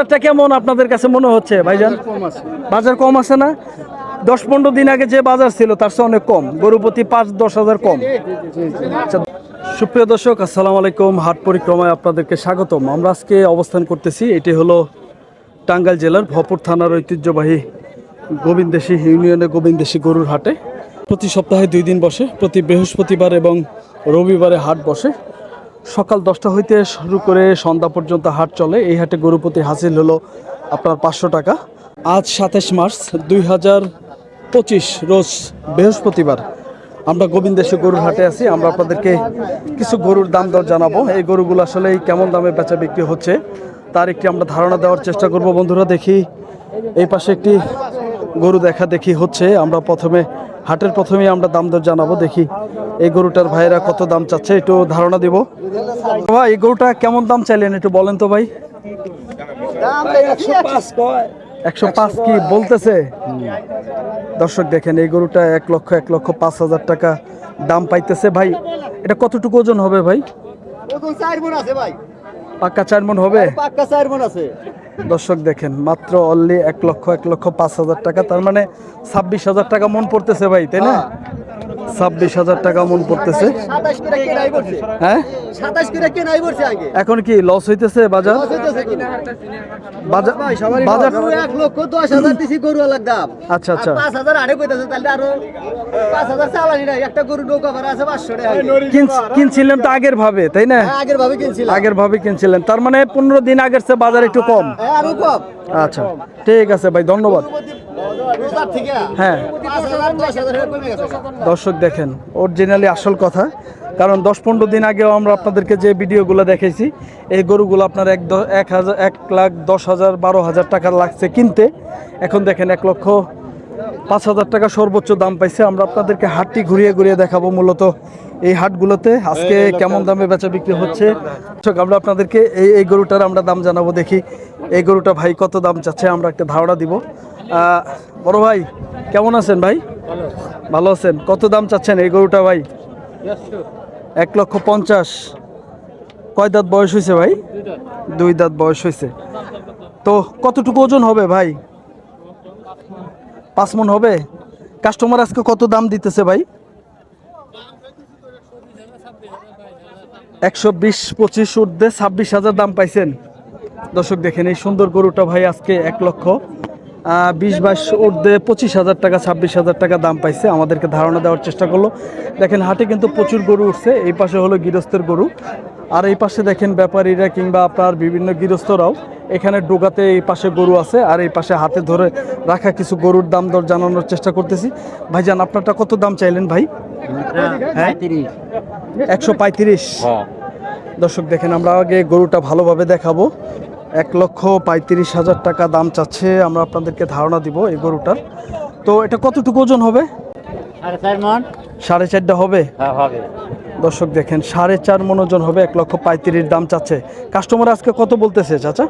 বাজারটা কেমন আপনাদের কাছে মনে হচ্ছে ভাইজান? বাজার কম আছে। না? দশ পনেরো দিন আগে যে বাজার ছিল তার চেয়ে অনেক কম। গরু প্রতি পাঁচ দশ হাজার কম। আচ্ছা, সুপ্রিয় দর্শক আসসালামু আলাইকুম। হাট পরিক্রমায় আপনাদেরকে স্বাগতম। আমরা আজকে অবস্থান করতেছি এটি হলো টাঙ্গাইল জেলার ভপুর থানার ঐতিহ্যবাহী গোবিন্দেশী ইউনিয়নে গোবিন্দেশী গরুর হাটে। প্রতি সপ্তাহে দুই দিন বসে প্রতি বৃহস্পতিবার এবং রবিবারে হাট বসে। সকাল দশটা হইতে শুরু করে সন্ধ্যা পর্যন্ত হাট চলে। এই হাটে গরু প্রতি হাসিল হলো আপনার পাঁচশো টাকা। আজ সাতাশ মার্চ দুই হাজার পঁচিশ রোজ বৃহস্পতিবার। আমরা গোবিন্দেশ্বর গরুর হাটে আছি। আমরা আপনাদেরকে কিছু গরুর দাম দর জানাব। এই গরুগুলো আসলে কেমন দামে বেচা বিক্রি হচ্ছে, তার একটি আমরা ধারণা দেওয়ার চেষ্টা করব। বন্ধুরা, দেখি এই পাশে একটি গরু দেখা দেখি হচ্ছে। আমরা প্রথমে হাটের প্রথমেই আমরা দাম দর জানাব, দেখি এই গরুটার ভাইয়েরা কত দাম চাচ্ছে, একটু ধারণা দিব। ভাই, এই গরুটা কেমন দাম চাইলেন, একটু বলেন তো ভাই। একশো পাঁচ কি বলতেছে? দর্শক দেখেন, এই গরুটা এক লক্ষ এক লক্ষ পাঁচ হাজার টাকা দাম পাইতেছে। ভাই, এটা কতটুকু ওজন হবে ভাই? ভাই। পাক্কা চার মন হবে? পাক্কা চার মন আছে। দর্শক দেখেন মাত্র অনলি এক লক্ষ এক লক্ষ পাঁচ হাজার টাকা তার মানে ছাব্বিশ হাজার টাকা মন পড়তেছে ভাই তাই না? ছাব্বিশ হাজার টাকা মন পড়তেছে। হ্যাঁ? এখন কি লস হইতেছে বাজার? লস হইতেছে কি? বাজার ভাই, সবারই বাজার গরু এক লক্ষ দশ হাজার দিছি গরু দাম আচ্ছা, আচ্ছা। পাঁচ হাজার আরে কইতাছে তাহলে আরও পাঁচ হাজার চালানি নাই একটা গরু নৌকা ভাড়া আছে পাঁচশো টাকা কিনছিলেন তো আগের ভাবে তাই না? আগের ভাবে কিনছিলাম আগের ভাবে কিনছিলেন। তার মানে পনেরো দিন আগের চেয়ে বাজার একটু কম। হ্যাঁ, আরও কম। আচ্ছা ঠিক আছে ভাই ধন্যবাদ। হ্যাঁ। দর্শক দেখেন অরিজিনালি আসল কথা কারণ দশ পনেরো দিন আগেও আমরা আপনাদেরকে যে ভিডিওগুলো দেখেছি এই গরুগুলো আপনার এক এক হাজার এক লাখ দশ হাজার বারো হাজার টাকা লাগছে কিনতে। এখন দেখেন এক লক্ষ পাঁচ হাজার টাকা সর্বোচ্চ দাম পাইছে। আমরা আপনাদেরকে হাটটি ঘুরিয়ে ঘুরিয়ে দেখাবো মূলত এই হাটগুলোতে আজকে কেমন দামে বেচা বিক্রি হচ্ছে। আমরা আপনাদেরকে এই এই গরুটার আমরা দাম জানাব দেখি। এই গরুটা ভাই কত দাম চাচ্ছে আমরা একটা ধারণা দিব। বড় ভাই কেমন আছেন ভাই? ভালো আছেন। কত দাম চাচ্ছেন এই গরুটা ভাই? এক লক্ষ পঞ্চাশ। কয় দাঁত বয়স হয়েছে ভাই? দুই দাঁত বয়স হয়েছে। তো কতটুকু ওজন হবে ভাই? পাঁচ মন হবে? কাস্টমার আজকে কত দাম দিতেছে ভাই? একশো বিশ পঁচিশ ঊর্ধ্বে ছাব্বিশ হাজার দাম পাইছেন। দর্শক দেখেন এই সুন্দর গরুটা ভাই আজকে এক লক্ষ বিশ বাইশ ঊর্ধ্বে পঁচিশ হাজার টাকা ছাব্বিশ হাজার টাকা দাম পাইছে। আমাদেরকে ধারণা দেওয়ার চেষ্টা করল। দেখেন হাটে কিন্তু প্রচুর গরু উঠছে। এই পাশে হলো গৃহস্থের গরু। আর এই পাশে দেখেন ব্যাপারীরা কিংবা আপনার বিভিন্ন গৃহস্থরাও এখানে ডোগাতে এই পাশে গরু আছে। আর এই পাশে হাতে ধরে রাখা কিছু গরুর দাম দর জানানোর চেষ্টা করতেছি। ভাইজান আপনারটা কত দাম চাইলেন ভাই? হ্যাঁ। একশো পঁয়ত্রিশ। দর্শক দেখেন আমরা আগে গরুটা ভালোভাবে দেখাবো। এক লক্ষ পঁয়ত্রিশ হাজার টাকা দাম চাচ্ছে। আমরা আপনাদেরকে ধারণা দিব এই গরুটার। তো এটা কতটুকু ওজন হবে? সাড়ে চারটা হবে? হ্যাঁ দর্শক দেখেন সাড়ে চার মন ওজন হবে এক লক্ষ পঁয়ত্রিশ দাম চাচ্ছে। কাস্টমার আজকে কত বলতেছে চাচা?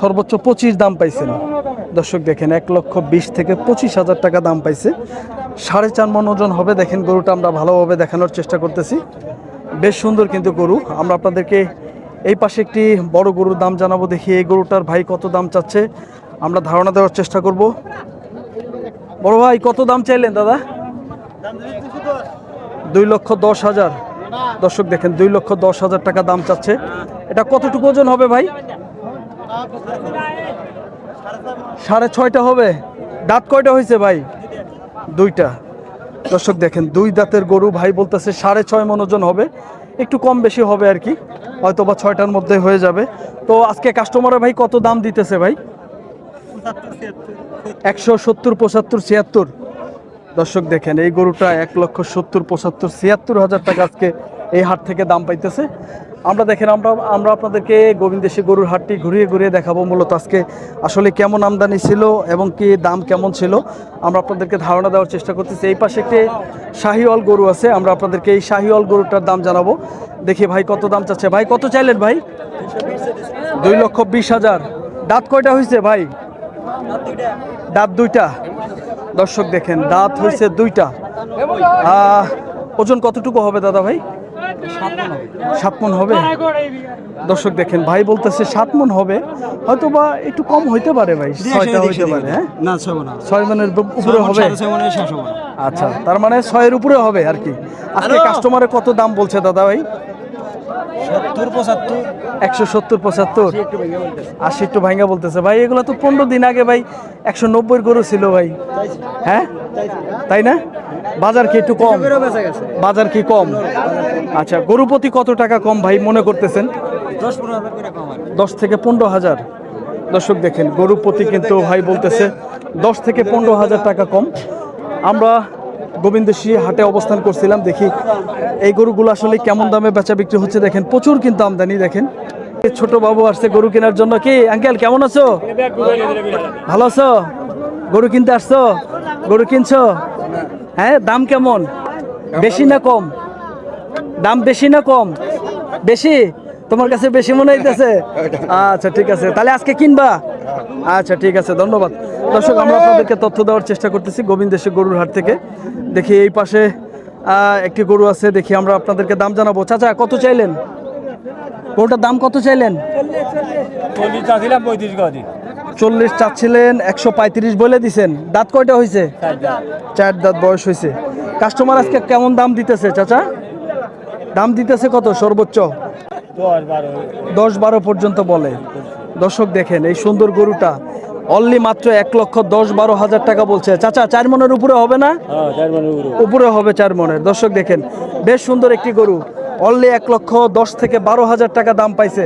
সর্বোচ্চ পঁচিশ দাম পাইছেন দর্শক দেখেন এক লক্ষ বিশ থেকে পঁচিশ হাজার টাকা দাম পাইছে। সাড়ে চার মন ওজন হবে দেখেন গরুটা আমরা ভালোভাবে দেখানোর চেষ্টা করতেছি। বেশ সুন্দর কিন্তু গরু। আমরা আপনাদেরকে এই পাশে একটি বড় গরুর দাম জানাব দেখি এই গরুটার ভাই কত দাম চাচ্ছে। আমরা ধারণা দেওয়ার চেষ্টা করব। বড় ভাই, কত দাম চাইলেন দাদা? দুই লক্ষ দশ হাজার। দর্শক দেখেন, দুই লক্ষ দশ হাজার টাকা দাম চাচ্ছে। এটা কতটুকু ওজন হবে ভাই? সাড়ে ছয়টা হবে। দাঁত কয়টা হয়েছে ভাই? দুইটা। দর্শক দেখেন, দুই দাঁতের গরু, ভাই বলতেছে সাড়ে ছয় মনোজন হবে, একটু কম বেশি হবে আর কি হয়তো বা ছয়টার মধ্যে হয়ে যাবে। তো আজকে কাস্টমারের ভাই কত দাম দিতেছে ভাই? একশো সত্তর, পঁচাত্তর, ছিয়াত্তর। দর্শক দেখেন, এই গরুটা এক লক্ষ সত্তর, পঁচাত্তর, ছিয়াত্তর হাজার টাকা আজকে এই হাট থেকে দাম পাইতেছে। আমরা দেখেন, আমরা আমরা আপনাদেরকে গোবিন্দেশী গরুর হাটটি ঘুরিয়ে ঘুরিয়ে দেখাবো। মূলত আজকে আসলে কেমন আমদানি ছিল এবং কি দাম কেমন ছিল, আমরা আপনাদেরকে ধারণা দেওয়ার চেষ্টা করতেছি। এই পাশে একটি শাহিওয়াল গরু আছে, আমরা আপনাদেরকে এই শাহিওয়াল গরুটার দাম জানাব। দেখি ভাই কত দাম চাচ্ছে। ভাই, কত চাইলেন ভাই? দুই লক্ষ বিশ হাজার। দাঁত কয়টা হয়েছে ভাই? দাঁত দুইটা। দর্শক দেখেন, দাঁত হয়েছে দুইটা। ওজন কতটুকু হবে দাদা ভাই? সাত মন হবে? দর্শক দেখেন ভাই বলতেছে সাত মন হবে। হয়তো বা একটু কম হইতে পারে ভাই ছয়টা হইতে পারে হ্যাঁ? না ছয় মনের উপরে মনে হবে? আচ্ছা তার মানে ছয়ের উপরে হবে আর কি। আজকে কাস্টমারে কত দাম বলছে দাদা ভাই? সত্তর পঁচাত্তর। একশো সত্তর পঁচাত্তর? আশি একটু ভাঙ্গা বলতেছে। ভাই এগুলো তো পনেরো দিন আগে ভাই একশো নব্বই গরু ছিল ভাই। হ্যাঁ? তাই না? বাজার কি একটু কম? বাজার কি কম? আচ্ছা গরু প্রতি কত টাকা কম ভাই মনে করতেছেন? দশ থেকে পনেরো হাজার। দর্শক দেখেন গরু প্রতি কিন্তু ভাই বলতেছে দশ থেকে পনেরো হাজার টাকা কম। আমরা গোবিন্দসী হাটে অবস্থান করছিলাম দেখি এই গরুগুলো আসলে কেমন দামে বেচা বিক্রি হচ্ছে দেখেন। প্রচুর কিন্তু আমদানি দেখেন। ছোট বাবু আসছে গরু কেনার জন্য। কি আঙ্কেল কেমন আছো? ভালো আছো? গরু কিনতে আসছো? গরু কিনছো? হ্যাঁ দাম কেমন? বেশি না কম? দাম বেশি না কম? বেশি? তোমার কাছে বেশি মনে হইতেছে? আচ্ছা ঠিক আছে। তাহলে আজকে কিনবা? আচ্ছা ঠিক আছে ধন্যবাদ। দর্শক আমরা আপনাদেরকে তথ্য দেওয়ার চেষ্টা করতেছি গোবিন্দেশ্বর গরুর হাট থেকে। দেখি এই পাশে একটি গরু আছে। দেখি আমরা আপনাদেরকে দাম জানাব। চাচা কত চাইলেন? গরুটার দাম কত চাইলেন? চল্লিশ পঁয়ত্রিশ চল্লিশ চাচ্ছিলেন একশো পঁয়ত্রিশ বলে দিছেন। দাঁত কয়টা হয়েছে চার দাঁত। বয়স হয়েছে কাস্টমার আজকে কেমন দাম দিতেছে চাচা? দাম দিতেছে কত সর্বোচ্চ? দশ বারো পর্যন্ত বলে। দর্শক দেখেন এই সুন্দর গরুটা অনলি মাত্র এক লক্ষ দশ বারো হাজার টাকা বলছে। চাচা চার মনের উপরে হবে না? হ্যাঁ উপরে হবে চার মনের। দর্শক দেখেন বেশ সুন্দর একটি গরু। অনলি এক লক্ষ দশ থেকে বারো হাজার টাকা দাম পাইছে।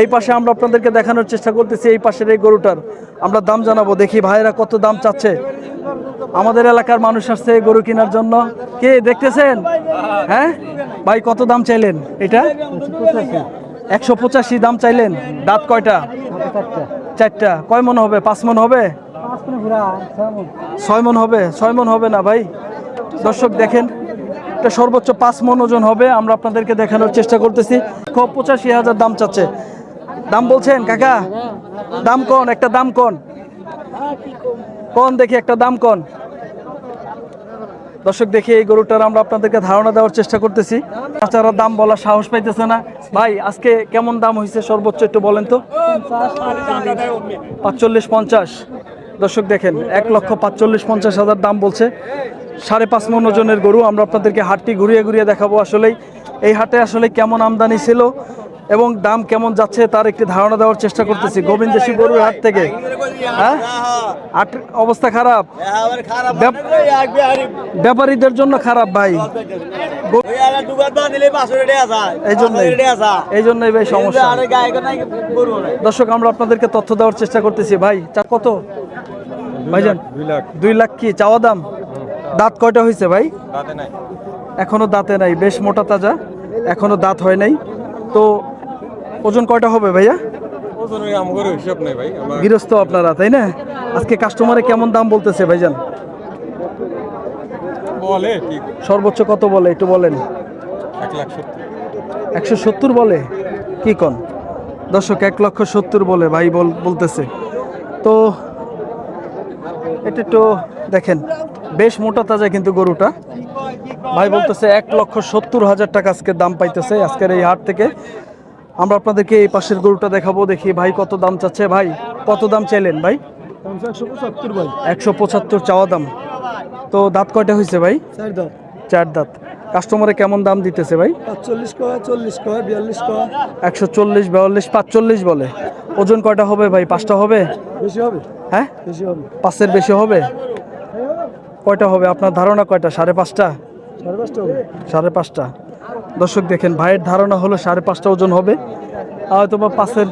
এই পাশে আমরা আপনাদেরকে দেখানোর চেষ্টা করতেছি, এই পাশের এই গরুটার। আমরা দাম জানাব, দেখি ভাইরা কত দাম চাচ্ছে। আমাদের এলাকার মানুষ আসছে গরু কেনার জন্য। কে দেখতেছেন? হ্যাঁ? ভাই, কত দাম চাইলেন এটা? একশো পঁচাশি দাম চাইলেন। দাঁত কয়টা? চারটা। কয় মন হবে? পাঁচ মন হবে? ছয় মন হবে, ছয় মন হবে না ভাই? দর্শক দেখেন। এটা সর্বোচ্চ পাঁচ মন ওজন হবে, আমরা আপনাদেরকে দেখানোর চেষ্টা করতেছি। খুব পঁচাশি হাজার দাম চাচ্ছে। দাম বলছেন, কাকা? দাম কোন? একটা দাম কোন? কোন দেখি, একটা দাম কোন? দর্শক, দেখি, এই গরুটার আমরা আপনাদেরকে ধারণা দেওয়ার চেষ্টা করতেছি। তাছাড়া দাম বলার সাহস পাইতেছে না। ভাই, আজকে কেমন দাম হয়েছে সর্বোচ্চ একটু বলেন তো? পাঁচচল্লিশ পঞ্চাশ। দর্শক, দেখেন, এক লক্ষ পাঁচচল্লিশ পঞ্চাশ হাজার দাম বলছে। সাড়ে পাঁচ মন ওজনের গরু আমরা আপনাদেরকে হাটটি ঘুরিয়ে ঘুরিয়ে দেখাবো আসলেই। এই হাটে আসলে কেমন আমদানি ছিল এবং দাম কেমন যাচ্ছে তার একটি ধারণা দেওয়ার চেষ্টা করতেছি। গোবিন্দেশী গরুর হাট থেকে। হ্যাঁ? অবস্থা খারাপ। ব্যাপারীদের জন্য খারাপ ভাই। এই জন্যই। এই জন্যই ভাই সমস্যা। দর্শক আমরা আপনাদেরকে তথ্য দেওয়ার চেষ্টা করতেছি। ভাই কত? ভাইজান দুই লাখ কি? চাওয়া দাম? দাঁত কয়টা হয়েছে ভাই? এখনও দাঁতে নাই বেশ মোটা তাজা। এখনও দাঁত হয় নাই। তো ওজন কয়টা হবে ভাইয়া? ভাই গৃহস্থ আপনারা তাই না? আজকে কাস্টমারে কেমন দাম বলতেছে ভাইজান? বলে সর্বোচ্চ কত বলে একটু বলেন। একশো সত্তর বলে? কি কন? দর্শক এক লক্ষ সত্তর বলে ভাই বল বলতেছে। তো এটা একটু দেখেন। বেশ মোটা তাজা কিন্তু গরুটা। ভাই বলতেছে এক লক্ষ সত্তর হাজার টাকা আজকে দাম পাইতেছে। আজকের এই হাট থেকে আমরা আপনাদেরকে এই পাশের গরুটা দেখাবো দেখি ভাই কত দাম চাচ্ছে। ভাই কত দাম চাইলেন ভাই? একশো পঁচাত্তর চাওয়া দাম। তো দাঁত কয়টা হয়েছে ভাই? চার দাঁত। কাস্টমারে কেমন দাম দিতেছে ভাই? কয় চল্লিশ কয় বিয়াল্লিশ কয় একশো চল্লিশ বিয়াল্লিশ পাঁচচল্লিশ বলে। ওজন কয়টা হবে ভাই? পাঁচটা হবে? বেশি হবে। হ্যাঁ? বেশি হবে। পাঁচের বেশি হবে? কয়টা হবে? আপনার ধারণা কয়টা? সাড়ে পাঁচটা? সাড়ে পাঁচটা দর্শক দেখেন ভাইয়ের ধারণা হলো সাড়ে পাঁচটা ওজন হবে। হয়তো বা পাঁচের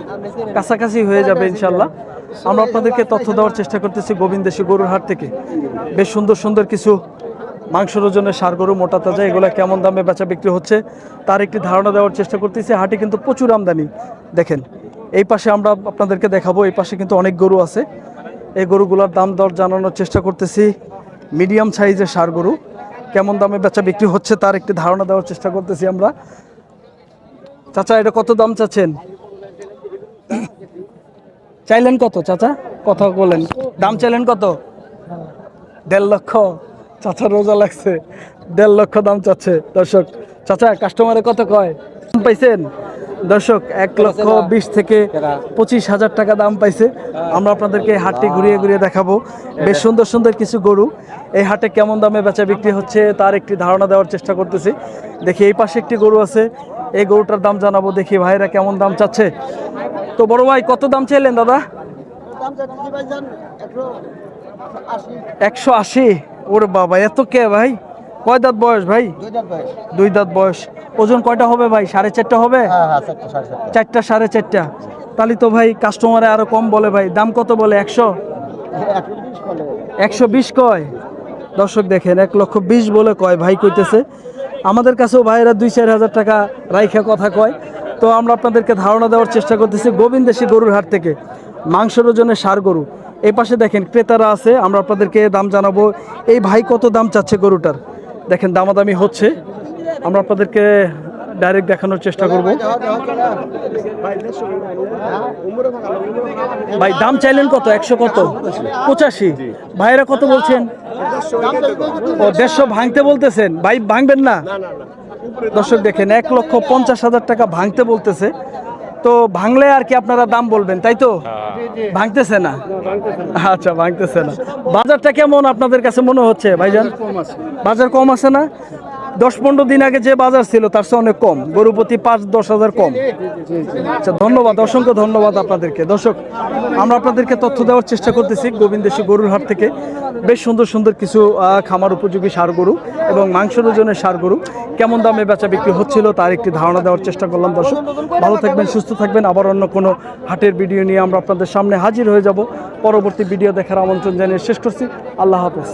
কাছাকাছি হয়ে যাবে ইনশাল্লাহ আমরা আপনাদেরকে তথ্য দেওয়ার চেষ্টা করতেছি গোবিন্দেশী গরুর হাট থেকে। বেশ সুন্দর সুন্দর কিছু মাংসের ওজনের সার গরু মোটা তাজা এগুলো কেমন দামে বেচা বিক্রি হচ্ছে তার একটি ধারণা দেওয়ার চেষ্টা করতেছি। হাটে কিন্তু প্রচুর আমদানি। দেখেন এই পাশে আমরা আপনাদেরকে দেখাবো এই পাশে কিন্তু অনেক গরু আছে। এই গরুগুলোর দাম দর জানানোর চেষ্টা করতেছি। মিডিয়াম সাইজের সার গরু। কেমন দামে বেচা বিক্রি হচ্ছে তার একটি ধারণা দেওয়ার চেষ্টা করতেছি আমরা। চাচা, এটা কত দাম চাচ্ছেন? চাইলেন কত চাচা? কথা বলেন। দাম চাইলেন কত? দেড় লক্ষ। চাচা, রোজা লাগছে। দেড় লক্ষ দাম চাচ্ছে। দর্শক, চাচা কাস্টমারে কত কয়? পাইছেন? দর্শক এক লক্ষ বিশ থেকে পঁচিশ হাজার টাকা দাম পাইছে। আমরা আপনাদেরকে এই হাটটি ঘুরিয়ে ঘুরিয়ে দেখাবো। বেশ সুন্দর সুন্দর কিছু গরু। এই হাটে কেমন দামে বেচা বিক্রি হচ্ছে তার একটি ধারণা দেওয়ার চেষ্টা করতেছি। দেখি এই পাশে একটি গরু আছে। এই গরুটার দাম জানাব দেখি ভাইরা কেমন দাম চাচ্ছে। তো বড় ভাই কত দাম চাইলেন দাদা? একশো আশি? ওরে বাবা এত কে ভাই? কয় দাঁত বয়স ভাই? দুই দাঁত বয়স। ওজন কয়টা হবে ভাই? সাড়ে চারটা হবে? হ্যাঁ হ্যাঁ চারটে সাড়ে চারটে। তাহলে তো ভাই কাস্টমারে আরও কম বলে ভাই। দাম কত বলে? একশো? একশো বিশ একশো বিশ কয়? দর্শক দেখেন এক লক্ষ বিশ বলে কয়? ভাই কইতেছে আমাদের কাছেও ভাইয়েরা দুই চার হাজার টাকা রাইখা কথা কয়। তো আমরা আপনাদেরকে ধারণা দেওয়ার চেষ্টা করতেছি গোবিন্দেশি গরুর হাট থেকে। মাংসের ওজনে সার গরু। এই পাশে দেখেন ক্রেতারা আছে আমরা আপনাদেরকে দাম জানাব। এই ভাই কত দাম চাচ্ছে গরুটার? দেখেন, দামাদামি হচ্ছে। আমরা আপনাদেরকে ডাইরেক্ট দেখানোর চেষ্টা করব। ভাই, দাম চাইলেন কত? একশো কত? পঁচাশি। ভাইয়েরা কত বলছেন? ও, দেড়শো ভাঙতে বলতেছেন। ভাই, ভাঙবেন না? দর্শক দেখেন, এক লক্ষ পঞ্চাশ হাজার টাকা ভাঙতে বলতেছে। তো ভাঙলে আর কি আপনারা দাম বলবেন তাই তো? ভাঙতেছে না? আচ্ছা ভাঙতেছে না। বাজারটা কেমন আপনাদের কাছে মনে হচ্ছে ভাইজান? বাজার কম আছে না? দশ পনেরো দিন আগে যে বাজার ছিল, তার চেয়ে অনেক কম। গরু প্রতি পাঁচ দশ হাজার কম। আচ্ছা ধন্যবাদ, অসংখ্য ধন্যবাদ আপনাদেরকে। দর্শক, আমরা আপনাদেরকে তথ্য দেওয়ার চেষ্টা করতেছি গোবিন্দেশী গরুর হাট থেকে। বেশ সুন্দর সুন্দর কিছু খামার উপযোগী সার গরু এবং মাংসের ওজনের সার গরু। কেমন দামে বেচা বিক্রি হচ্ছিল তার একটি ধারণা দেওয়ার চেষ্টা করলাম দর্শক। ভালো থাকবেন, সুস্থ থাকবেন। আবার অন্য কোনো হাটের ভিডিও নিয়ে আমরা আপনাদের সামনে হাজির হয়ে যাব। পরবর্তী ভিডিও দেখার আমন্ত্রণ জানিয়ে শেষ করছি। আল্লাহ হাফেজ।